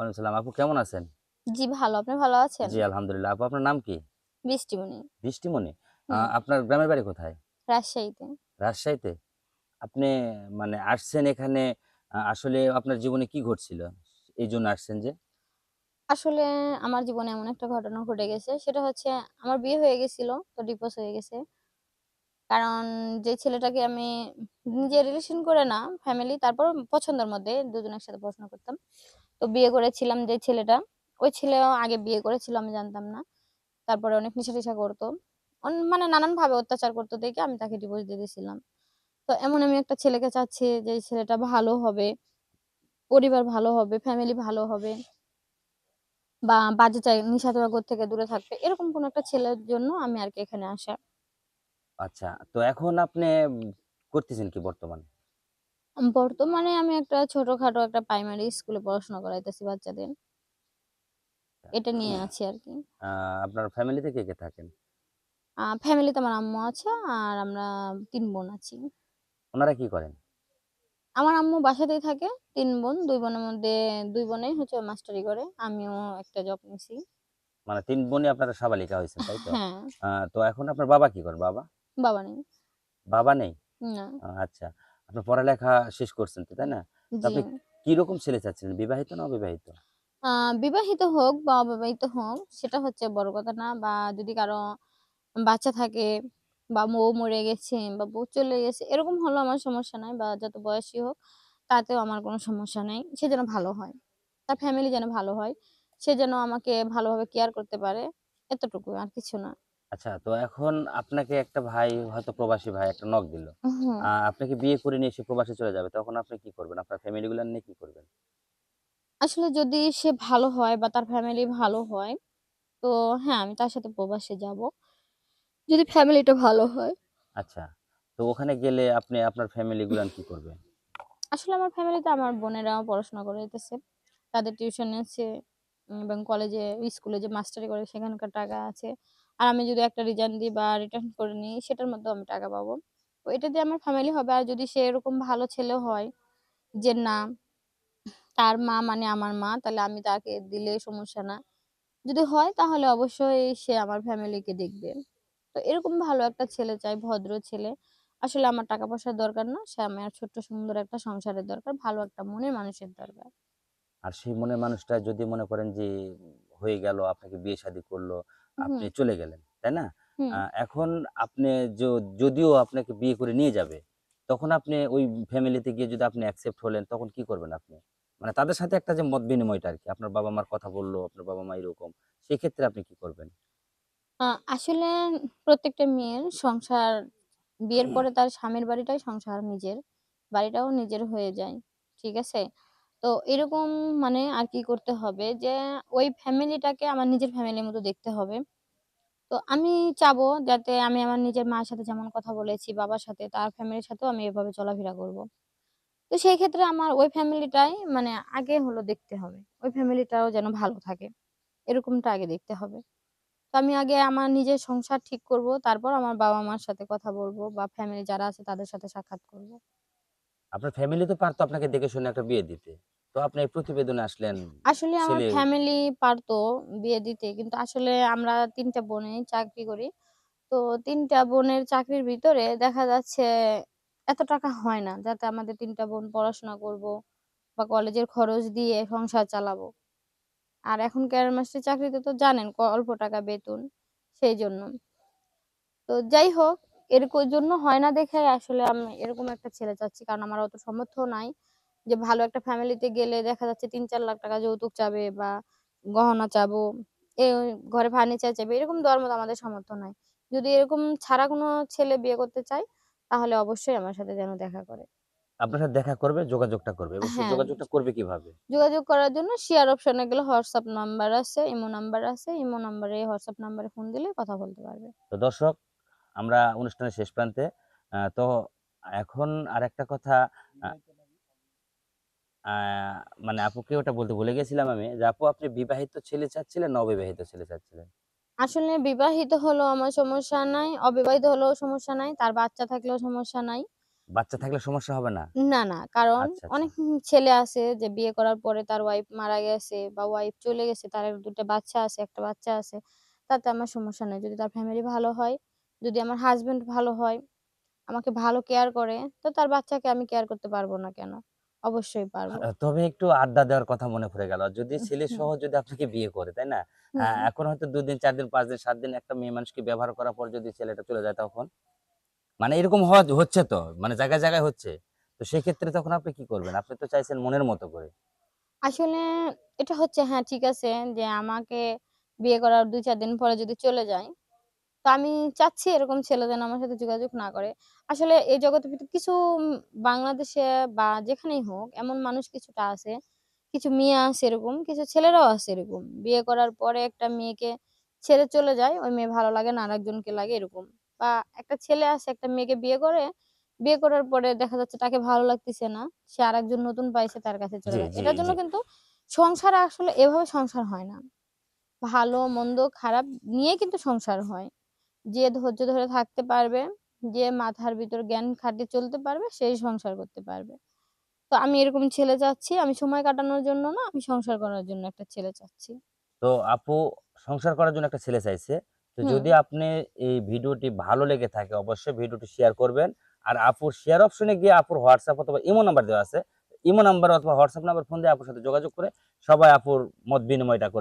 ওয়ালাইকুম সালাম। আপু কেমন আছেন? জি ভালো। আপনি ভালো আছেন? জি আলহামদুলিল্লাহ। আপু আপনার নাম কি? বৃষ্টিমণি। বৃষ্টিমণি? আপনার গ্রামের বাড়ি কোথায়? রাজশাহীতে। রাজশাহীতে? আপনি মানে আসছেন এখানে আসলে আপনার জীবনে কি ঘটছিল? এই জন্য আসছেন যে? আসলে আমার জীবনে এমন একটা ঘটনা ঘটে গেছে। সেটা হচ্ছে আমার বিয়ে হয়ে গেছিল তো ডিভোর্স হয়ে গেছে। কারণ যে ছেলেটাকে আমি নিজে রিলেশন করে না ফ্যামিলি তারপর পছন্দের মধ্যে দুজন একসাথে পড়াশোনা করতাম। তো বিয়ে করেছিলাম যে ছেলেটা। ওই ছেলেও আগে বিয়ে করেছিল, আমি জানতাম না। তারপরে অনেক নেশা টেশা করতো মানে নানান ভাবে অত্যাচার করতো দেখে আমি তাকে ডিভোর্স দিয়ে দিয়েছিলাম তো এমন আমি একটা ছেলেকে চাচ্ছি যে ছেলেটা ভালো হবে, পরিবার ভালো হবে ফ্যামিলি ভালো হবে, বা বাজে চাই নিশাদ্রব্য থেকে দূরে থাকবে, এরকম কোন একটা ছেলের জন্য আমি আর কি এখানে আসা। আচ্ছা তো এখন আপনি করতেছেন কি বর্তমানে? বর্তমানে আমি একটা ছোটখাটো একটা প্রাইমারি স্কুলে পড়াশোনা করাইতেছি বাচ্চাদের। এটা নিয়ে আছি আর কি। আপনার ফ্যামিলিতে কে কে থাকেন? ফ্যামিলিতে আমার আম্মু আছে আর আমরা তিন বোন আছি। ওনারা কি করেন? আমার আম্মু বাসাতেই থাকে তিন বোন দুই বোনের মধ্যে দুই বোনেই হচ্ছে মাস্টারি করে আমিও একটা জব নিছি। মানে তিন বোনই আপনারা সাবালিকা হয়েছেন তাই তো? হ্যাঁ। তো এখন আপনার বাবা কি করেন? বাবা? বাবা নেই। বাবা নেই? না। আচ্ছা। আপনার পড়ালেখা শেষ করছেন তো তাই না? আপনি কি রকম ছেলে চাচ্ছিলেন বিবাহিত না অবিবাহিত? বিবাহিত হোক বা অবিবাহিত হোক সেটা হচ্ছে বড় কথা না বা যদি কারও বাচ্চা থাকে বা বউ মরে গেছে বা বউ চলে গেছে এরকম হলো আমার সমস্যা নাই বা যত বয়সী হোক তাতেও আমার কোনো সমস্যা নেই সে যেন ভালো হয়। তার ফ্যামিলি যেন ভালো হয় সে যেন আমাকে ভালোভাবে কেয়ার করতে পারে এতটুকু আর কিছু না। আচ্ছা তো এখন আপনাকে একটা ভাই হয়তো প্রবাসী ভাই একটা নক দিল। হুম। আহ, আপনাকে বিয়ে করে নিয়ে সে প্রবাসে চলে যাবে? তখন আপনি কি করবেন? আপনার ফ্যামিলি গুলো নিয়ে কি করবেন? আসলে যদি সে ভালো হয় বা তার ফ্যামিলি ভালো হয় তো হ্যাঁ আমি তার সাথে প্রবাসে যাব। যদি ফ্যামিলিটা ভালো হয়। আচ্ছা তো ওখানে গেলে আপনি আপনার ফ্যামিলি গুলান কি করবেন? আসলে আমার ফ্যামিলিতে আমার বোনেরাও পড়াশোনা করে যেতেছে তাদের টিউশন আছে এবং কলেজে স্কুলে যে মাস্টারি করে সেখানকার টাকা আছে। আর আমি যদি একটা রিজাইন দিই বা রিটার্ন করে নিই, সেটার মধ্যেও আমি টাকা পাবো। এটা দিয়ে আমার ফ্যামিলি হবে। আর যদি সে এরকম ভালো ছেলে হয় যে না, তার মা মানে আমার মা, তাহলে আমি তাকে দিলে সমস্যা না। যদি হয় তাহলে অবশ্যই সে আমার ফ্যামিলিকে দেখবে। তো এরকম ভালো একটা ছেলে চাই, ভদ্র ছেলে। আসলে আমার টাকা পয়সার দরকার না, সে আমার ছোট্ট সুন্দর একটা সংসারের দরকার, ভালো একটা মনের মানুষের দরকার। আর সেই মনের মানুষটা যদি মনে করেন যে, হয়ে গেল, আপনাকে বিয়ে শাদী করল আপনি চলে গেলেন তাই না? এখন আপনি যদিও আপনাকে বিয়ে করে নিয়ে যাবে তখন আপনি ওই ফ্যামিলিতে গিয়ে যদি আপনি অ্যাকসেপ্ট হলেন তখন কি করবেন আপনি? মানে তাদের সাথে একটা যে মত বিনিময়টা আর কি আপনার বাবা মার কথা বলল আপনার বাবা মা এরকম সেই ক্ষেত্রে আপনি কি করবেন? আসলে প্রত্যেকটা মেয়ের সংসার বিয়ের পরে তার স্বামীর বাড়িটাই সংসার নিজের বাড়িটাও নিজের হয়ে যায় ঠিক আছে? তো এরকম মানে আর কি করতে হবে যে, ওই ফ্যামিলিটাকে আমার নিজের ফ্যামিলির মতো দেখতে হবে। তো আমি চাবো যাতে আমি আমার নিজের মায়ের সাথে যেমন কথা বলেছি, বাবার সাথে, তার ফ্যামিলির সাথেও আমি এভাবে চলাফেরা করব। তো সেই ক্ষেত্রে আমার ওই ফ্যামিলিটাই মানে আগে হলো দেখতে হবে। ওই ফ্যামিলিটাও যেন ভালো থাকে। এরকমটা আগে দেখতে হবে। তো আমি আগে আমার নিজের সংসার ঠিক করব, তারপর আমার বাবা মার সাথে কথা বলব বা ফ্যামিলি যারা আছে তাদের সাথে সাক্ষাৎ করব। আপনার ফ্যামিলি তো পারতো আপনাকে দেখে শুনে একটা বিয়ে দিতে। তো আপনি এই প্রতিবেদনে আসলেন আসলে আমার ছেলে ফ্যামিলি পারতো বিয়ে দিতে কিন্তু আসলে আমরা তিনটা বোনে চাকরি করি। তো তিনটা বোনের চাকরির ভিতরে দেখা যাচ্ছে এত টাকা হয় না যাতে আমাদের তিনটা বোন পড়াশোনা করব বা কলেজের খরচ দিয়ে সংসার চালাবো। আর এখনকার মাস্টার চাকরিতে তো জানেন ক- অল্প টাকা বেতন সেই জন্য। তো যাই হোক এরকম জন্য হয় না দেখে আসলে আমি এরকম একটা ছেলে চাচ্ছি। কারণ আমার অত সমর্থ নাই যে ভালো একটা ফ্যামিলিতে গেলে দেখা যাচ্ছে তিন চার লাখ টাকা যৌতুক চাবে বা গহনা চাবো এ ঘরে ফার্নিচার চাইবে এরকম দেওয়ার মতো আমাদের সমর্থ নাই। যদি এরকম ছাড়া কোনো ছেলে বিয়ে করতে চায় তাহলে অবশ্যই আমার সাথে যেন দেখা করে। আপনার সাথে দেখা করবে যোগাযোগটা করবে। হ্যাঁ। যোগাযোগটা করবে কীভাবে? যোগাযোগ করার জন্য শেয়ার অপশনে গেলে হোয়াটসঅ্যাপ নাম্বার আছে ইমো নাম্বার আছে ইমো নাম্বারে হোয়াটসঅ্যাপ নাম্বারে ফোন দিলে কথা বলতে পারবে। তো দর্শক আমরা অনুষ্ঠানের শেষ প্রান্তে তো এখন আর একটা কথা মানে আপুকে ওটা বলতে ভুলে গেছিলাম আমি যে আপু আপনি বিবাহিত ছেলে চাচ্ছিলেন না অবিবাহিত ছেলে চাচ্ছিলেন? আসলে বিবাহিত হলেও আমার সমস্যা নাই অবিবাহিত হলেও সমস্যা নাই তার বাচ্চা থাকলেও সমস্যা নাই। বাচ্চা থাকলে সমস্যা হবে না? না না কারণ আচ্ছা, আচ্ছা। অনেক ছেলে আছে যে বিয়ে করার পরে তার ওয়াইফ মারা গেছে বা ওয়াইফ চলে গেছে তার দুটো বাচ্চা আছে একটা বাচ্চা আছে তাতে আমার সমস্যা নাই। যদি তার ফ্যামিলি ভালো হয় যদি আমার হাজবেন্ড ভালো হয় আমাকে ভালো কেয়ার করে তো তার বাচ্চাকে আমি কেয়ার করতে পারব না কেন? অবশ্যই পারব। তবে একটু আড্ডা দেওয়ার কথা মনে পড়ে গেল। যদি ছেলে সহ যদি আপনাকে বিয়ে করে তাই না? এখন হয়তো দুদিন চার দিন পাঁচ দিন সাত দিন একটা মেয়ে মানুষকে ব্যবহার করার পর যদি ছেলেটা চলে যায় তখন? মানে এরকম হওয়া হচ্ছে তো মানে জায়গায় জায়গায় হচ্ছে। তো সেক্ষেত্রে তখন আপনি কি করবেন? আপনি তো চাইছেন মনের মতো করে। আসলে এটা হচ্ছে হ্যাঁ ঠিক আছে যে আমাকে বিয়ে করার দুই চার দিন পরে যদি চলে যায় তো আমি চাচ্ছি এরকম ছেলে যেন আমার সাথে যোগাযোগ না করে। আসলে এই ভিতর কিছু বাংলাদেশে বা যেখানেই হোক এমন মানুষ কিছুটা আছে কিছু মেয়ে আছে এরকম কিছু ছেলেরাও আছে এরকম। বিয়ে করার পরে একটা মেয়েকে ছেড়ে চলে যায় ওই মেয়ে ভালো লাগে না আরেকজনকে লাগে এরকম। বা একটা ছেলে আছে একটা মেয়েকে বিয়ে করে বিয়ে করার পরে দেখা যাচ্ছে তাকে ভালো লাগতেছে না সে আরেকজন নতুন পাইছে তার কাছে চলে যায় এটার জন্য কিন্তু সংসার আসলে এভাবে সংসার হয় না। ভালো মন্দ খারাপ নিয়ে কিন্তু সংসার হয়। যে ধৈর্য ধরে থাকতে পারবে যে মাথার ভিতর জ্ঞান খাটিয়ে চলতে পারবে সেই সংসার করতে পারবে। তো আমি এরকম ছেলে চাচ্ছি আমি সময় কাটানোর জন্য না আমি সংসার করার জন্য একটা ছেলে চাচ্ছি। তো আপু সংসার করার জন্য একটা ছেলে চাইছে। তো যদি আপনি এই ভিডিওটি ভালো লেগে থাকে অবশ্যই ভিডিওটি শেয়ার করবেন। আর আপুর শেয়ার অপশনে গিয়ে আপুর হোয়াটসঅ্যাপ অথবা ইমো নাম্বার দেওয়া আছে। ইমো নাম্বার অথবা হোয়াটসঅ্যাপ নাম্বার ফোন দিয়ে আপুর সাথে যোগাযোগ করে সবাই আপুর মত বিনিময়টা করে